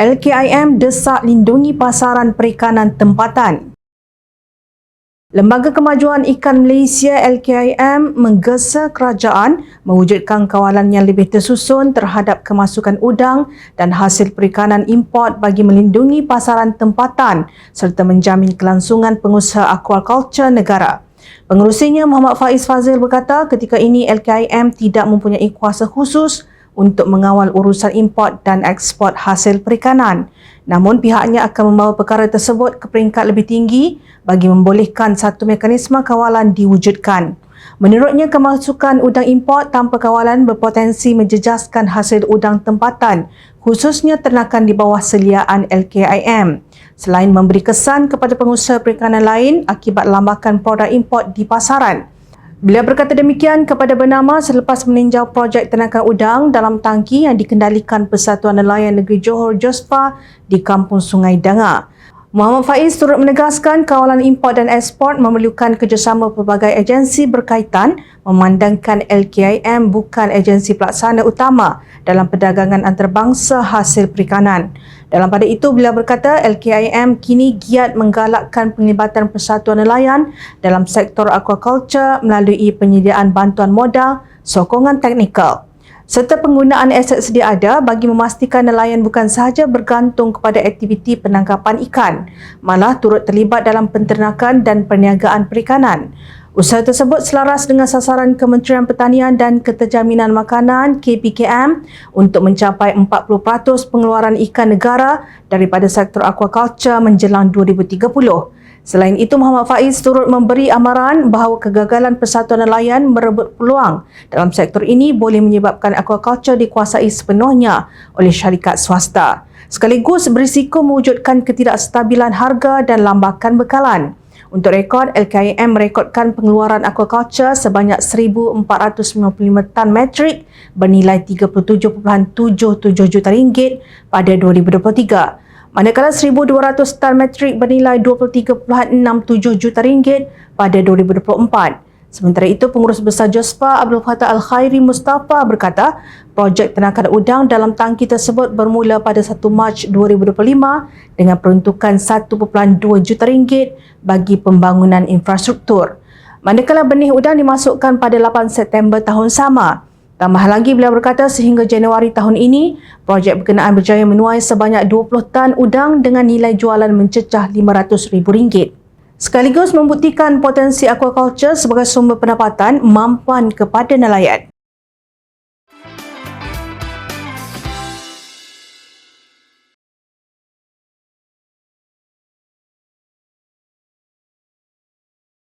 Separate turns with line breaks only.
LKIM desak lindungi pasaran perikanan tempatan. Lembaga Kemajuan Ikan Malaysia LKIM menggesa kerajaan mewujudkan kawalan yang lebih tersusun terhadap kemasukan udang dan hasil perikanan import bagi melindungi pasaran tempatan serta menjamin kelangsungan pengusaha aquaculture negara. Pengerusinya Muhammad Faiz Fazil berkata ketika ini LKIM tidak mempunyai kuasa khusus untuk mengawal urusan import dan ekspor hasil perikanan. Namun pihaknya akan membawa perkara tersebut ke peringkat lebih tinggi bagi membolehkan satu mekanisme kawalan diwujudkan. Menurutnya kemasukan udang import tanpa kawalan berpotensi menjejaskan hasil udang tempatan khususnya ternakan di bawah seliaan LKIM. Selain memberi kesan kepada pengusaha perikanan lain akibat lambakan produk import di pasaran. Beliau berkata demikian kepada bernama selepas meninjau projek ternakan udang dalam tangki yang dikendalikan Persatuan Nelayan Negeri Johor Jospa di Kampung Sungai Danga. Muhammad Faiz turut menegaskan kawalan import dan ekspor memerlukan kerjasama pelbagai agensi berkaitan memandangkan LKIM bukan agensi pelaksana utama dalam perdagangan antarabangsa hasil perikanan. Dalam pada itu, beliau berkata LKIM kini giat menggalakkan penglibatan persatuan nelayan dalam sektor aquaculture melalui penyediaan bantuan modal, sokongan teknikal serta penggunaan aset sedia ada bagi memastikan nelayan bukan sahaja bergantung kepada aktiviti penangkapan ikan, malah turut terlibat dalam penternakan dan perniagaan perikanan. Usaha tersebut selaras dengan sasaran Kementerian Pertanian dan Keterjaminan Makanan KPKM untuk mencapai 40% pengeluaran ikan negara daripada sektor aquaculture menjelang 2030. Selain itu, Muhammad Faiz turut memberi amaran bahawa kegagalan Persatuan Nelayan merebut peluang dalam sektor ini boleh menyebabkan aquaculture dikuasai sepenuhnya oleh syarikat swasta. Sekaligus berisiko mewujudkan ketidakstabilan harga dan lambakan bekalan. Untuk rekod, LKIM merekodkan pengeluaran aquaculture sebanyak 1,455 tan metrik bernilai 37.77 juta ringgit pada 2023. Manakala 1,200 tan metrik bernilai 23.67 juta ringgit pada 2024. Sementara itu, pengurus besar JOSPA Abdul Fattah Al-Khairi Mustafa berkata, projek tenakan udang dalam tangki tersebut bermula pada 1 Mac 2025 dengan peruntukan 1.2 juta ringgit bagi pembangunan infrastruktur. Manakala benih udang dimasukkan pada 8 September tahun sama. Tambah lagi beliau berkata sehingga Januari tahun ini, projek berkenaan berjaya menuai sebanyak 20 tan udang dengan nilai jualan mencecah RM500,000 sekaligus membuktikan potensi aquaculture sebagai sumber pendapatan mampuan kepada nelayan.